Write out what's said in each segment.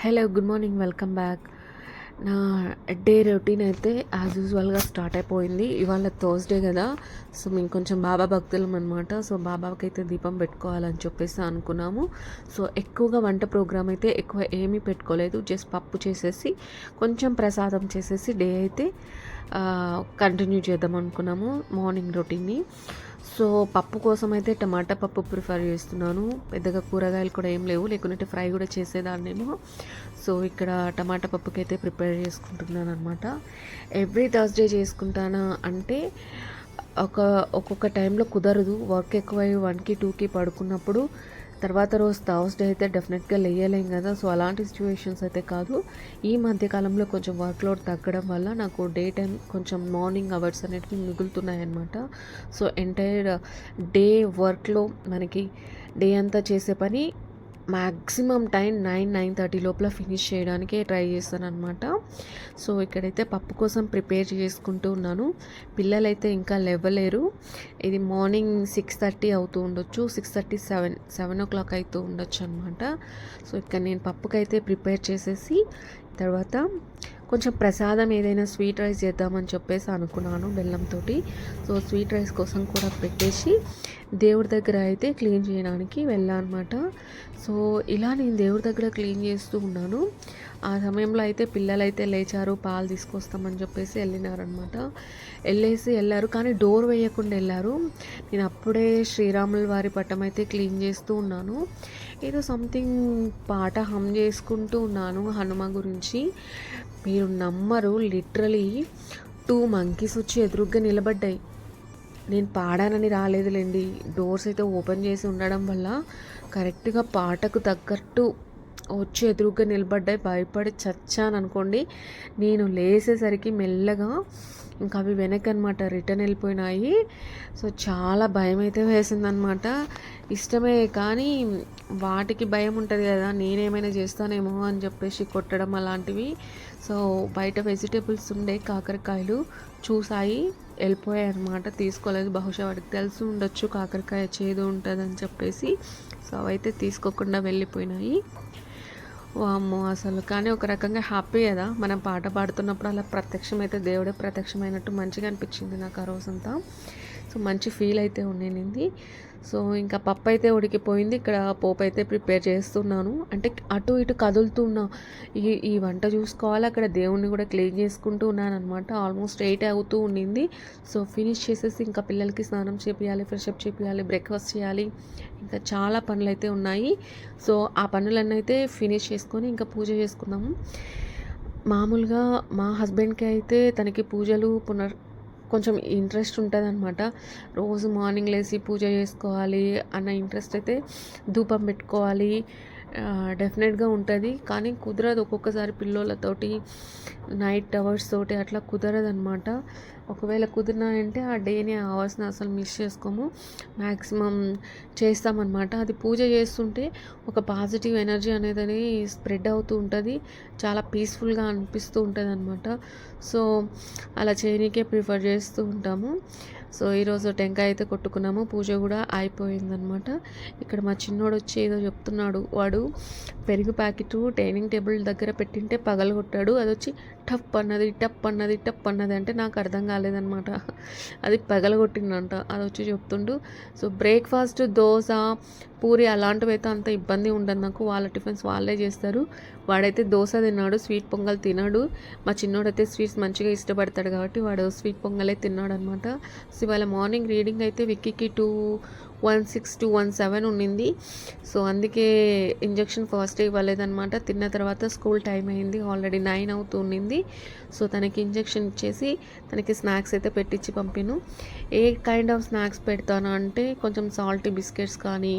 Hello good morning welcome back నా day routine అయితే as యూజువల్గా స్టార్ట్ అయిపోయింది. ఇవాళ థర్స్డే కదా సో మేము కొంచెం బాబా భక్తులం అనమాట సో బాబాకి అయితే దీపం పెట్టుకోవాలని చెప్పేసి అనుకున్నాము. సో ఎక్కువగా వంట ప్రోగ్రామ్ అయితే ఎక్కువ ఏమీ పెట్టుకోలేదు. జస్ట్ పప్పు చేసేసి కొంచెం ప్రసాదం చేసేసి డే అయితే కంటిన్యూ చేద్దాం అనుకున్నాము మార్నింగ్ రొటీన్ని సో పప్పు కోసం అయితే టమాటా పప్పు ప్రిఫర్ చేస్తున్నాను. పెద్దగా కూరగాయలు కూడా ఏం లేవు. లేకుంటే ఫ్రై కూడా చేసేదాన్నేమో. సో ఇక్కడ టమాటా పప్పుకి అయితే ప్రిపేర్ చేసుకుంటున్నాను అనమాట ఎవ్రీ థర్స్డే చేసుకుంటానా అంటే ఒక ఒక్కొక్క టైంలో కుదరదు. వర్క్ ఎక్కువై వన్కి టూకి పడుకున్నప్పుడు తర్వాత రోజు థర్స్డే అయితే డెఫినెట్గా లేయలేం కదా. సో అలాంటి సిచ్యువేషన్స్ అయితే కాదు. ఈ మధ్యకాలంలో కొంచెం వర్క్లోడ్ తగ్గడం వల్ల నాకు డే టైం కొంచెం మార్నింగ్ అవర్స్ అనేటివి మిగులుతున్నాయి అనమాట సో ఎంటైర్ డే వర్క్లో మనకి డే అంతా చేసే పని maximum time nine nine thirty లోపల ఫినిష్ చేయడానికే ట్రై చేస్తాను అనమాట సో ఇక్కడైతే పప్పు కోసం ప్రిపేర్ చేసుకుంటూ ఉన్నాను. పిల్లలైతే ఇంకా లేవలేరు. ఇది మార్నింగ్ సిక్స్ థర్టీ అవుతూ ఉండొచ్చు. Six thirty seven seven o'clock అవుతూ ఉండొచ్చు అనమాట సో ఇక్కడ నేను పప్పుకైతే ప్రిపేర్ చేసేసి తర్వాత కొంచెం ప్రసాదం ఏదైనా స్వీట్ రైస్ చేద్దామని చెప్పేసి అనుకున్నాను బెల్లంతో సో స్వీట్ రైస్ కోసం కూడా పెట్టేసి దేవుడి దగ్గర అయితే క్లీన్ చేయడానికి వెళ్ళానమాట. సో ఇలా నేను దేవుడి దగ్గర క్లీన్ చేస్తూ ఉన్నాను. ఆ సమయంలో అయితే పిల్లలు అయితే లేచారు పాలు తీసుకొస్తామని చెప్పేసి వెళ్ళినారనమాట. వెళ్ళేసి వెళ్ళారు కానీ డోర్ వేయకుండా వెళ్ళారు. నేను అప్పుడే శ్రీరాముల వారి పట్టం అయితే క్లీన్ చేస్తూ ఉన్నాను. ఏదో సంథింగ్ పాట హమ్ చేసుకుంటూ ఉన్నాను హనుమ గురించి. మీరు నమ్మరు లిటరలీ టూ మంకీస్ వచ్చి ఎదురుగ్గా నిలబడ్డాయి. నేను పాడానని రాలేదులేండి. డోర్స్ అయితే ఓపెన్ చేసి ఉండడం వల్ల కరెక్ట్గా పాటకు తగ్గట్టు వచ్చి ఎదురుగ్గా నిలబడ్డాయి. భయపడి చచ్చాను అనుకోండి. నేను లేసేసరికి మెల్లగా ఇంకా అవి వెనక్కి అనమాట రిటర్న్ వెళ్ళిపోయినాయి. సో చాలా భయం అయితే వేసిందనమాట. ఇష్టమే కానీ వాటికి భయం ఉంటుంది కదా నేనేమైనా చేస్తానేమో అని చెప్పేసి కొట్టడం అలాంటివి. సో బయట వెజిటేబుల్స్ ఉండే కాకరకాయలు చూసాయి వెళ్ళిపోయాయి అనమాట తీసుకోలేదు బహుశా వాడికి తెలిసి ఉండొచ్చు కాకరకాయ చేదు ఉంటుందని చెప్పేసి. సో అవైతే తీసుకోకుండా వెళ్ళిపోయినాయి. వామ్మో అసలు. కానీ ఒక రకంగా హ్యాపీ కదా మనం పాట పాడుతున్నప్పుడు అలా ప్రత్యక్షమైతే దేవుడే ప్రత్యక్షమైనట్టు మంచిగా అనిపించింది నాకు ఆ రోజంతా. సో మంచి ఫీల్ అయితే ఉండింది సో ఇంకా పప్పు అయితే ఉడికిపోయింది. ఇక్కడ పోపు అయితే ప్రిపేర్ చేస్తున్నాను. అంటే అటు ఇటు కదులుతున్నా ఈ ఈ వంట చూసుకోవాలి. అక్కడ దేవుణ్ణి కూడా క్లీన్ చేసుకుంటూ ఉన్నాను అనమాట ఆల్మోస్ట్ ఎయిట్ అవుతూ ఉండింది. సో ఫినిష్ చేసేసి ఇంకా పిల్లలకి స్నానం చేపియాలి ఫ్రెష్ అప్ చేపియాలి బ్రేక్ఫాస్ట్ చేయాలి. ఇంకా చాలా పనులు అయితే ఉన్నాయి. సో ఆ పనులన్నీ అయితే ఫినిష్ చేసుకొని ఇంకా పూజ చేసుకుందాము. మామూలుగా మా హస్బెండ్కి అయితే తనకి పూజలు పునర్ కొంచెం ఇంట్రెస్ట్ ఉంటుంది అనమాట రోజు మార్నింగ్ లేచి పూజ చేసుకోవాలి అన్న ఇంట్రెస్ట్ అయితే ధూపం పెట్టుకోవాలి. డెఫినెట్గా ఉంటుంది. కానీ కుదరదు ఒక్కొక్కసారి పిల్లలతోటి నైట్ అవర్స్ తోటి అట్లా కుదరదు అనమాట ఒకవేళ కుదిరినాయంటే ఆ డేని ఆ అవర్స్ని అసలు మిస్ చేసుకోము. మ్యాక్సిమం చేస్తామన్నమాట. అది పూజ చేస్తుంటే ఒక పాజిటివ్ ఎనర్జీ అనేది స్ప్రెడ్ అవుతూ ఉంటుంది. చాలా పీస్ఫుల్గా అనిపిస్తూ ఉంటుంది అనమాట సో అలా చేయనీకే ప్రిఫర్ చేస్తూ ఉంటాము. సో ఈరోజు టెంకాయ అయితే కొట్టుకున్నాము. పూజ కూడా అయిపోయిందనమాట ఇక్కడ మా చిన్నోడు వచ్చి ఏదో చెప్తున్నాడు. వాడు పెరుగు ప్యాకెట్ డైనింగ్ టేబుల్ దగ్గర పెట్టింటే పగలగొట్టాడు. అది వచ్చి టప్ అన్నది టప్ అన్నది టప్ అన్నది అంటే నాకు అర్థం కాలేదనమాట అది పగలగొట్టిందంట. అది వచ్చి చెప్తుండు సో బ్రేక్ఫాస్ట్ దోశ పూరి అలాంటివి అయితే అంత ఇబ్బంది ఉండదు నాకు. వాళ్ళ టిఫిన్స్ వాళ్ళే చేస్తారు. వాడైతే దోశ తిన్నాడు స్వీట్ పొంగల్ తిన్నాడు. మా చిన్నోడైతే స్వీట్స్ మంచిగా ఇష్టపడతాడు కాబట్టి వాడు స్వీట్ పొంగలే తిన్నాడు అనమాట సో ఇవాళ మార్నింగ్ రీడింగ్ అయితే విక్కీకి two one six two one seven ఉండింది సో అందుకే ఇంజెక్షన్ ఫస్ట్ ఇవ్వలేదన్నమాట తిన్న తర్వాత స్కూల్ టైం అయింది ఆల్రెడీ నైన్ అవుతూ ఉండింది సో తనకి ఇంజెక్షన్ ఇచ్చేసి తనకి స్నాక్స్ అయితే పెట్టించి పంపిను. ఏ కైండ్ ఆఫ్ స్నాక్స్ పెడతాను అంటే కొంచెం సాల్టీ బిస్కెట్స్ కానీ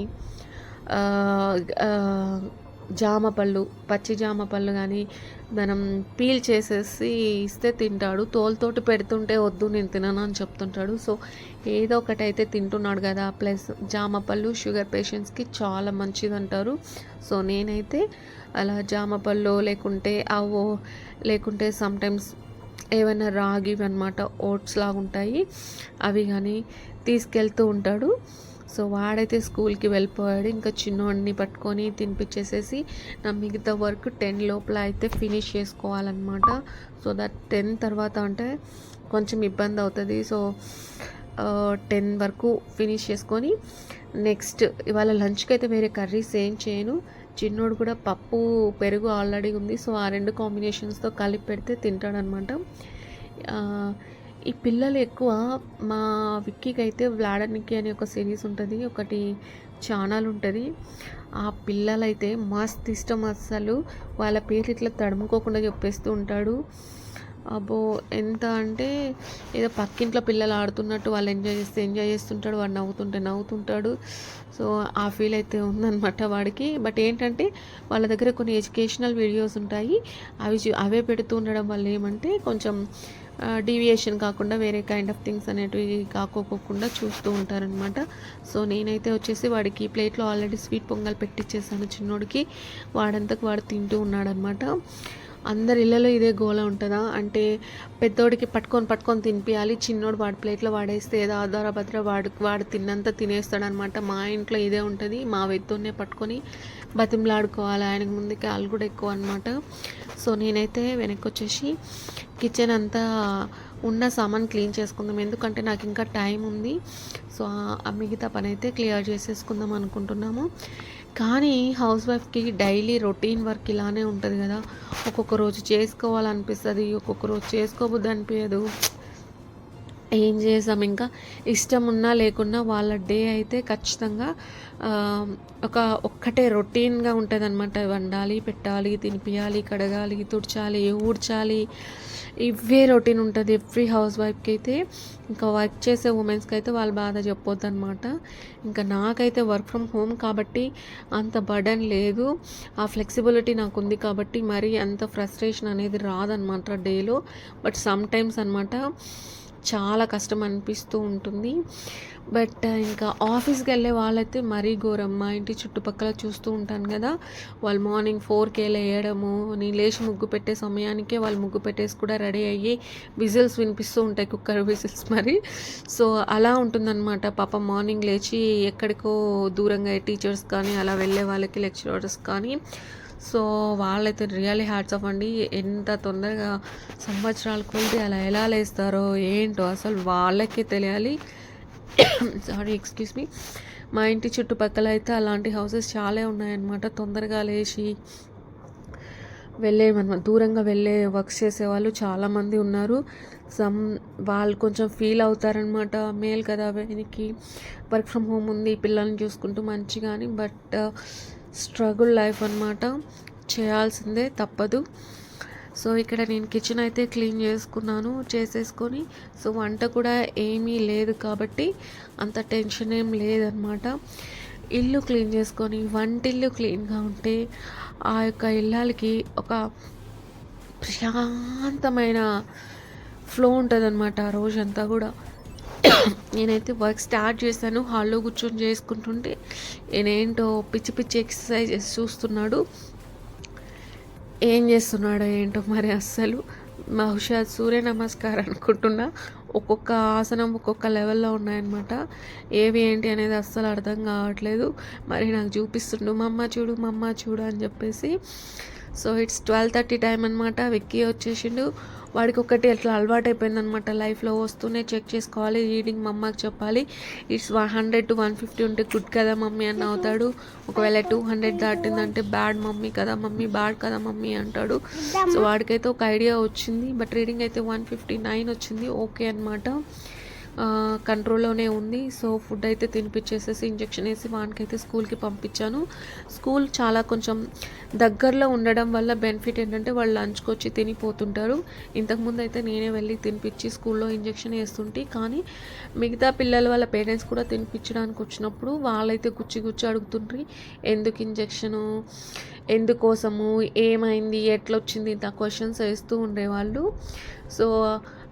జామ పళ్ళు పచ్చి జామ పళ్ళు కానీ మనం పీల్ చేసేసి ఇస్తే తింటాడు. తోలుతోటి పెడుతుంటే వద్దు నేను తినను అని చెప్తుంటాడు. సో ఏదో ఒకటి అయితే తింటున్నాడు కదా. ప్లస్ జామ పళ్ళు షుగర్ పేషెంట్స్కి చాలా మంచిది అంటారు సో నేనైతే అలా జామ పళ్ళు లేకుంటే అవో లేకుంటే సమ్టైమ్స్ ఏమైనా రాగి అనమాట ఓట్స్ లాగా ఉంటాయి అవి కానీ తీసుకెళ్తూ ఉంటాడు. సో వాడైతే స్కూల్కి వెళ్ళిపోయాడు. ఇంకా చిన్నోడిని పట్టుకొని తినిపించేసేసి నా మిగతా వర్క్ టెన్ లోపల అయితే ఫినిష్ చేసుకోవాలన్నమాట. సో దట్ టెన్ తర్వాత అంటే కొంచెం ఇబ్బంది అవుతుంది. సో టెన్ వరకు ఫినిష్ చేసుకొని నెక్స్ట్ ఇవాళ లంచ్కి అయితే వేరే కర్రీస్ ఏం చేయను. చిన్నోడు కూడా పప్పు పెరుగు ఆల్రెడీ ఉంది. సో ఆ రెండు కాంబినేషన్స్తో కలిపి పెడితే తింటాడనమాట ఈ పిల్లలు ఎక్కువ మా విక్కీకి అయితే వ్లాడనికి అనే ఒక సిరీస్ ఉంటుంది. ఒకటి ఛానల్ ఉంటుంది. ఆ పిల్లలైతే మస్త్ ఇష్టం అస్సలు. వాళ్ళ పేరు ఇట్లా తడుముకోకుండా చెప్పేస్తూ ఉంటాడు. అబ్బో ఎంత అంటే ఏదో పక్కింట్లో పిల్లలు ఆడుతున్నట్టు వాళ్ళు ఎంజాయ్ చేస్తే ఎంజాయ్ చేస్తుంటాడు. వాడు నవ్వుతుంటే నవ్వుతుంటాడు. సో ఆ ఫీల్ అయితే ఉందన్నమాట వాడికి. బట్ ఏంటంటే వాళ్ళ దగ్గర కొన్ని ఎడ్యుకేషనల్ వీడియోస్ ఉంటాయి. అవి అవే పెడుతూ ఉండడం వల్ల ఏమంటే కొంచెం డీవియేషన్ కాకుండా వేరే కైండ్ ఆఫ్ థింగ్స్ అనేటివి కాకోకుండా చూస్తూ ఉంటారనమాట సో నేనైతే వచ్చేసి వాడికి ప్లేట్లో ఆల్రెడీ స్వీట్ పొంగల్ పెట్టించేసాను చిన్నోడికి. వాడంతకు వాడు తింటూ ఉన్నాడనమాట అందరి ఇళ్ళలో ఇదే గోల ఉంటుందా? అంటే పెద్దోడికి పట్టుకొని పట్టుకొని తినిపించాలి చిన్నోడు వాడి ప్లేట్లో వాడేస్తే ఏదో ఆధార భద్ర వాడు వాడు తిన్నంత తినేస్తాడనమాట. మా ఇంట్లో ఇదే ఉంటుంది. మా వెత్తోనే పట్టుకొని బతిమలాడుకోవాలి. ఆయనకు ముందుకి వాళ్ళు కూడా ఎక్కువ అనమాట. సో నేనైతే వెనక్కి వచ్చేసి కిచెన్ అంతా ఉన్న సామాన్ క్లీన్ చేసుకుందాం. ఎందుకంటే నాకు ఇంకా టైం ఉంది. సో ఆ మిగతా పని అయితే క్లియర్ చేసేసుకుందాం అనుకుంటున్నాము. కానీ హౌస్ వైఫ్కి డైలీ రొటీన్ వర్క్ ఇలానే ఉంటుంది కదా. ఒక్కొక్క రోజు చేసుకోవాలనిపిస్తుంది ఒక్కొక్క రోజు చేసుకోబుద్ది అనిపించదు ఏం చేసాం? ఇంకా ఇష్టం ఉన్నా లేకున్నా వాళ్ళ డే అయితే ఖచ్చితంగా ఒక ఒక్కటే రొటీన్గా ఉంటుంది అనమాట వండాలి పెట్టాలి తినిపించాలి కడగాలి తుడచాలి ఊడ్చాలి. ఇవే రొటీన్ ఉంటుంది. ఎవ్రీ హౌస్ వైఫ్కి అయితే ఇంకా వర్క్ చేసే ఉమెన్స్కి అయితే వాళ్ళ బాధ చెప్పొద్దు అనమాట ఇంకా నాకైతే వర్క్ ఫ్రమ్ హోమ్ కాబట్టి అంత బర్డన్ లేదు. ఆ ఫ్లెక్సిబిలిటీ నాకు ఉంది కాబట్టి మరీ అంత ఫ్రస్ట్రేషన్ అనేది రాదనమాట డేలో. బట్ సమ్ టైమ్స్ అనమాట చాలా కష్టం అనిపిస్తూ ఉంటుంది. బట్ ఇంకా ఆఫీస్కి వెళ్ళే వాళ్ళైతే మరీ ఘోరం. మా ఇంటి చుట్టుపక్కల చూస్తూ ఉంటాను కదా వాళ్ళు మార్నింగ్ ఫోర్కి వేయడము నేను లేచి ముగ్గు పెట్టే సమయానికే వాళ్ళు ముగ్గు పెట్టేసి కూడా రెడీ అయ్యి విజిల్స్ వినిపిస్తూ ఉంటాయి కుక్కర్ విజిల్స్ మరి. సో అలా ఉంటుందన్నమాట. పాప మార్నింగ్ లేచి ఎక్కడికో దూరంగా టీచర్స్ కానీ అలా వెళ్ళే వాళ్ళకి లెక్చరర్స్ కానీ సో వాళ్ళైతే రియల్లీ హ్యాట్స్ ఆఫ్ అండి. ఎంత తొందరగా సంవత్సరాలు కొద్ది అలా ఎలా లేస్తారో ఏంటో అసలు వాళ్ళకే తెలియాలి. సారీ ఎక్స్క్యూజ్ మీ మా ఇంటి చుట్టుపక్కల అయితే అలాంటి హౌసెస్ చాలా ఉన్నాయన్నమాట. తొందరగా లేచి వెళ్ళే మనం దూరంగా వెళ్ళే వర్క్స్ చేసేవాళ్ళు చాలామంది ఉన్నారు. సమ్ వాళ్ళు కొంచెం ఫీల్ అవుతారనమాట మేల్ కదా వెనక్కి వర్క్ ఫ్రమ్ హోమ్ ఉంది పిల్లల్ని చూసుకుంటూ మంచిగా అని బట్ స్ట్రగుల్ లైఫ్ అనమాట చేయాల్సిందే తప్పదు. సో ఇక్కడ నేను కిచెన్ అయితే క్లీన్ చేసుకున్నాను చేసేసుకొని. సో వంట కూడా ఏమీ లేదు కాబట్టి అంత టెన్షన్ ఏం లేదనమాట ఇల్లు క్లీన్ చేసుకొని వంటిల్లు క్లీన్గా ఉంటే ఆ యొక్క ఇల్లాలకి ఒక ప్రశాంతమైన ఫ్లో ఉంటుందన్నమాట ఆ రోజంతా కూడా. నేనైతే వర్క్ స్టార్ట్ చేశాను. హాల్లో కూర్చొని చేసుకుంటుంటే నేనేంటో పిచ్చి పిచ్చి ఎక్సర్సైజెస్ చూస్తున్నాడు. ఏం చేస్తున్నాడో ఏంటో మరి అస్సలు. బహుశా సూర్య నమస్కారం అనుకుంటున్నా. ఒక్కొక్క ఆసనం ఒక్కొక్క లెవెల్లో ఉన్నాయన్నమాట. ఏవి ఏంటి అనేది అస్సలు అర్థం కావట్లేదు. మరి నాకు చూపిస్తుండు మమ్మ చూడు మమ్మ చూడు అని చెప్పేసి. So it's twelve thirty time అనమాట విక్కీ వచ్చేసిండు. వాడికి ఒకటి అట్లా అలవాటు అయిపోయిందనమాట లైఫ్లో వస్తూనే చెక్ చేసుకోవాలి రీడింగ్ మమ్మకి చెప్పాలి. It's one hundred to one fifty ఉంటే గుడ్ కదా మమ్మీ అని అవుతాడు. ఒకవేళ టూ హండ్రెడ్ దాటిందంటే బ్యాడ్ మమ్మీ కదా మమ్మీ బ్యాడ్ కదా మమ్మీ అంటాడు. సో వాడికైతే ఒక ఐడియా వచ్చింది బట్ రీడింగ్ అయితే వన్ ఫిఫ్టీ నైన్ వచ్చింది ఓకే అనమాట కంట్రోల్లోనే ఉంది. సో ఫుడ్ అయితే తినిపించేసేసి ఇంజెక్షన్ వేసి వానికైతే స్కూల్కి పంపించాను. స్కూల్ చాలా కొంచెం దగ్గరలో ఉండడం వల్ల బెనిఫిట్ ఏంటంటే వాళ్ళు లంచ్కి వచ్చి తినిపోతుంటారు. ఇంతకుముందు అయితే నేనే వెళ్ళి తినిపించి స్కూల్లో ఇంజెక్షన్ వేస్తుంటే. కానీ మిగతా పిల్లల వాళ్ళ పేరెంట్స్ కూడా తినిపించడానికి వచ్చినప్పుడు వాళ్ళైతే గుచ్చి గుచ్చి అడుగుతుండ్రి ఎందుకు ఇంజెక్షను? ఎందుకోసము? ఏమైంది? ఎట్లొచ్చింది? ఇంత క్వశ్చన్స్ వేస్తూ ఉండేవాళ్ళు. సో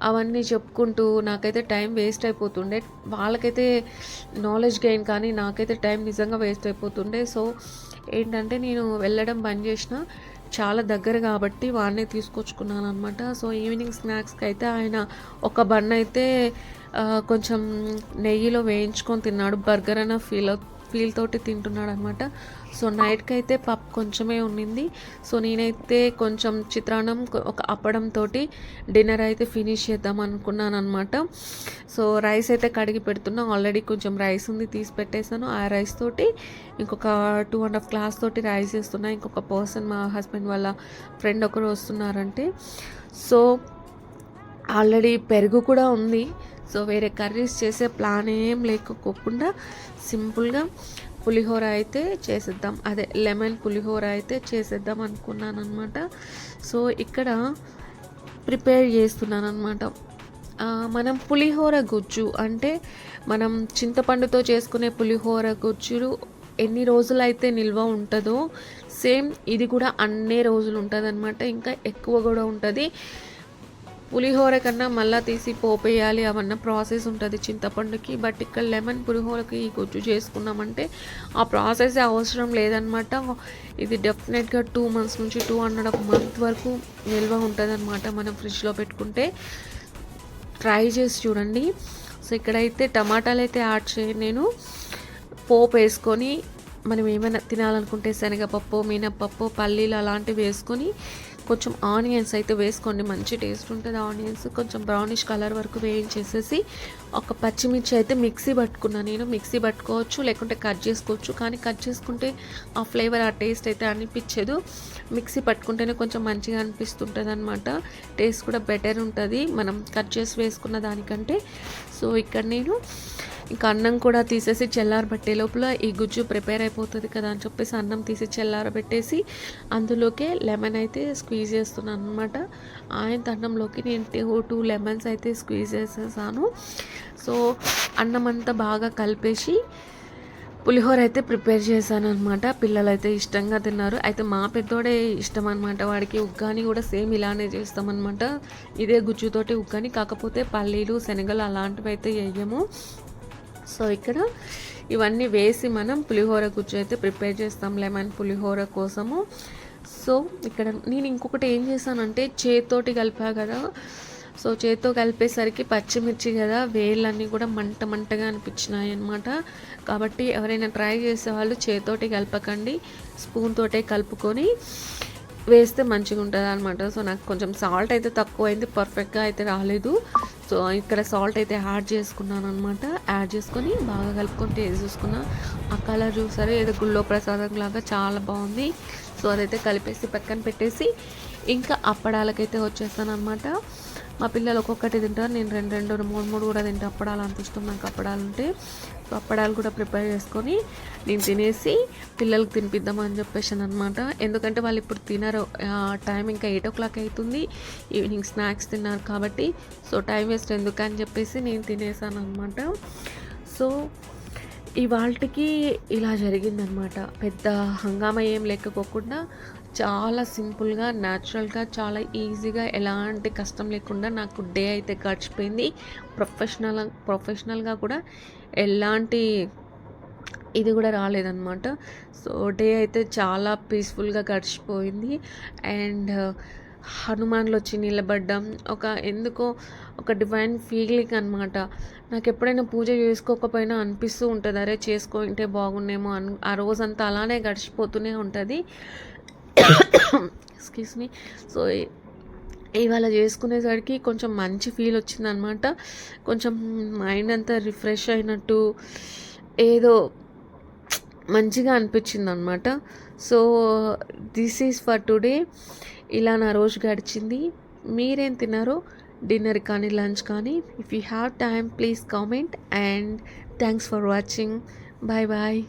అవన్నీ చెప్పుకుంటూ నాకైతే టైం వేస్ట్ అయిపోతుండే. వాళ్ళకైతే నాలెడ్జ్ గెయిన్ కానీ నాకైతే టైం నిజంగా వేస్ట్ అయిపోతుండే. సో ఏంటంటే నేను వెళ్ళడం బంద్ చేసిన చాలా దగ్గర కాబట్టి వాడినే తీసుకొచ్చుకున్నాను అనమాట సో ఈవినింగ్ స్నాక్స్కి అయితే ఆయన ఒక బన్ అయితే కొంచెం నెయ్యిలో వేయించుకొని తిన్నాడు. బర్గర్ అన్న ఫీల్ ఫీల్ తోటి తింటున్నాడు అనమాట సో నైట్కి అయితే పప్పు కొంచెమే ఉండింది సో నేనైతే కొంచెం చిత్రాన్నం ఒక అప్పడం తోటి డిన్నర్ అయితే ఫినిష్ చేద్దాం అనుకున్నాను అనమాట సో రైస్ అయితే కడిగి పెడుతున్నా. ఆల్రెడీ కొంచెం రైస్ ఉంది తీసి పెట్టేశాను. ఆ రైస్ తోటి ఇంకొక టూ అండ్ హాఫ్ గ్లాస్ తోటి రైస్ వేస్తున్నా ఇంకొక పర్సన్ మా హస్బెండ్ వాళ్ళ ఫ్రెండ్ ఒకరు వస్తున్నారంటే. సో ఆల్రెడీ పెరుగు కూడా ఉంది. సో వేరే కర్రీస్ చేసే ప్లాన్ ఏం లేకోకుండా సింపుల్గా పులిహోర అయితే చేసేద్దాం. అదే లెమన్ పులిహోర అయితే చేసేద్దాం అనుకున్నాను అనమాట సో ఇక్కడ ప్రిపేర్ చేస్తున్నాను అనమాట మనం పులిహోర గుజ్జు అంటే మనం చింతపండుతో చేసుకునే పులిహోర గుజ్జులు ఎన్ని రోజులైతే నిల్వ ఉంటుందో సేమ్ ఇది కూడా అన్నే రోజులు ఉంటుంది అనమాట ఇంకా ఎక్కువ కూడా ఉంటుంది. పులిహోర కన్నా మళ్ళీ తీసి పోపేయాలి అవన్న ప్రాసెస్ ఉంటుంది చింతపండుకి. బట్ ఇక్కడ లెమన్ పులిహోరకి ఈ గుజ్జు చేసుకున్నామంటే ఆ ప్రాసెస్ అవసరం లేదనమాట ఇది డెఫినెట్గా టూ మంత్స్ నుంచి టూ అండ్ ఆఫ్ మంత్ వరకు నిల్వ ఉంటుంది మనం ఫ్రిడ్జ్లో పెట్టుకుంటే. ట్రై చేసి చూడండి. సో ఇక్కడైతే టమాటాలు అయితే యాడ్ చేయండి నేను పోపు వేసుకొని మనం ఏమైనా తినాలనుకుంటే శనగపప్పు మినప్పప్పు పల్లీలు అలాంటివి వేసుకొని కొంచెం ఆనియన్స్ అయితే వేసుకోండి. మంచి టేస్ట్ ఉంటుంది ఆనియన్స్. కొంచెం బ్రౌనిష్ కలర్ వరకు వేయించేసేసి ఒక పచ్చిమిర్చి అయితే మిక్సీ పట్టుకున్నాను నేను. మిక్సీ పట్టుకోవచ్చు లేకుంటే కట్ చేసుకోవచ్చు. కానీ కట్ చేసుకుంటే ఆ ఫ్లేవర్ ఆ టేస్ట్ అయితే అనిపించదు. మిక్సీ పట్టుకుంటేనే కొంచెం మంచిగా అనిపిస్తుంటుంది అనమాట టేస్ట్ కూడా బెటర్ ఉంటుంది. మనం కట్ చేసి వేసుకున్న దానికంటే. సో ఇక్కడ నేను ఇంకా అన్నం కూడా తీసేసి చల్లారబట్టే లోపల ఈ గుజ్జు ప్రిపేర్ అయిపోతుంది కదా అని చెప్పేసి అన్నం తీసి చల్లారబెట్టేసి అందులోకే లెమన్ అయితే స్క్వీజ్ చేస్తున్నాను అనమాట ఆయన అన్నంలోకి నేను టూ టూ లెమన్స్ అయితే స్క్వీజ్ చేసేసాను. సో అన్నం అంతా బాగా కలిపేసి పులిహోర అయితే ప్రిపేర్ చేశాను అనమాట పిల్లలు అయితే ఇష్టంగా తిన్నారు. అయితే మా పెద్దోడే ఇష్టం అనమాట వాడికి ఉగ్గాని కూడా సేమ్ ఇలానే చేస్తామన్నమాట ఇదే గుజ్జుతోటి ఉగ్గాని. కాకపోతే పల్లీలు శనగలు అలాంటివి అయితే వేయము. సో ఇక్కడ ఇవన్నీ వేసి మనం పులిహోర గుజ్జు అయితే ప్రిపేర్ చేస్తాం లెమన్ పులిహోర కోసము. సో ఇక్కడ నేను ఇంకొకటి ఏం చేశానంటే చేత్తోటి కలిపా కదా. సో చేతితో కలిపేసరికి పచ్చిమిర్చి కదా వేళ్ళన్నీ కూడా మంట మంటగా అనిపించినాయి అనమాట కాబట్టి ఎవరైనా ట్రై చేసే వాళ్ళు కలపకండి స్పూన్ తోటే కలుపుకొని వేస్తే మంచిగా ఉంటుంది అనమాట సో నాకు కొంచెం సాల్ట్ అయితే తక్కువ అయింది పర్ఫెక్ట్గా అయితే రాలేదు. సో ఇక్కడ సాల్ట్ అయితే యాడ్ చేసుకున్నాను అనమాట యాడ్ చేసుకొని బాగా కలుపుకొని టేస్ట్ చూసుకున్నా. ఆ కలర్ చూసారు ఏదో గుళ్ళో ప్రసాదం లాగా చాలా బాగుంది. సో అదైతే కలిపేసి పక్కన పెట్టేసి ఇంకా అప్పడాలకైతే వచ్చేస్తాను అనమాట మా పిల్లలు ఒక్కొక్కటి తింటారు. నేను రెండు రెండు మూడు మూడు కూడా తింటా. అప్పడాలు అంత ఇష్టం నాకు అప్పడాలు ఉంటే. సో అప్పడాలు కూడా ప్రిపేర్ చేసుకొని నేను తినేసి పిల్లలకు తినిపిద్దామని చెప్పేసాను అనమాట ఎందుకంటే వాళ్ళు ఇప్పుడు తినరు. టైం ఇంకా ఎయిట్ ఓ క్లాక్ అవుతుంది. ఈవినింగ్ స్నాక్స్ తిన్నారు కాబట్టి సో టైం వేస్ట్ ఎందుకు అని చెప్పేసి నేను తినేసాను అనమాట సో ఇవాళకి ఇలా జరిగిందనమాట పెద్ద హంగామా ఏం లేకపోకుండా చాలా సింపుల్గా న్యాచురల్గా చాలా ఈజీగా ఎలాంటి కష్టం లేకుండా నాకు డే అయితే గడిచిపోయింది. ప్రొఫెషనల్ ప్రొఫెషనల్గా కూడా ఎలాంటి ఇది కూడా రాలేదన్నమాట. సో డే అయితే చాలా పీస్ఫుల్గా గడిచిపోయింది. అండ్ హనుమాన్లు వచ్చి నిలబడ్డం ఒక ఎందుకో ఒక డివైన్ ఫీలింగ్ అనమాట నాకు ఎప్పుడైనా పూజ చేసుకోకపోయినా అనిపిస్తూ ఉంటుంది. అరే చేసుకుంటే బాగుండేమో అను ఆ రోజంతా అలానే గడిచిపోతూనే ఉంటుంది. ఎక్స్క్యూస్ మీ సో ఇవాళ చేసుకునేసరికి కొంచెం మంచి ఫీల్ వచ్చిందనమాట. కొంచెం మైండ్ అంతా రిఫ్రెష్ అయినట్టు ఏదో మంచిగా అనిపించింది అనమాట so this is for today. ఇలా నా రోజు గడిచింది. మీరేం తిన్నారో? డిన్నర్ కానీ లంచ్ కానీ? If you have time please comment and thanks for watching. Bye bye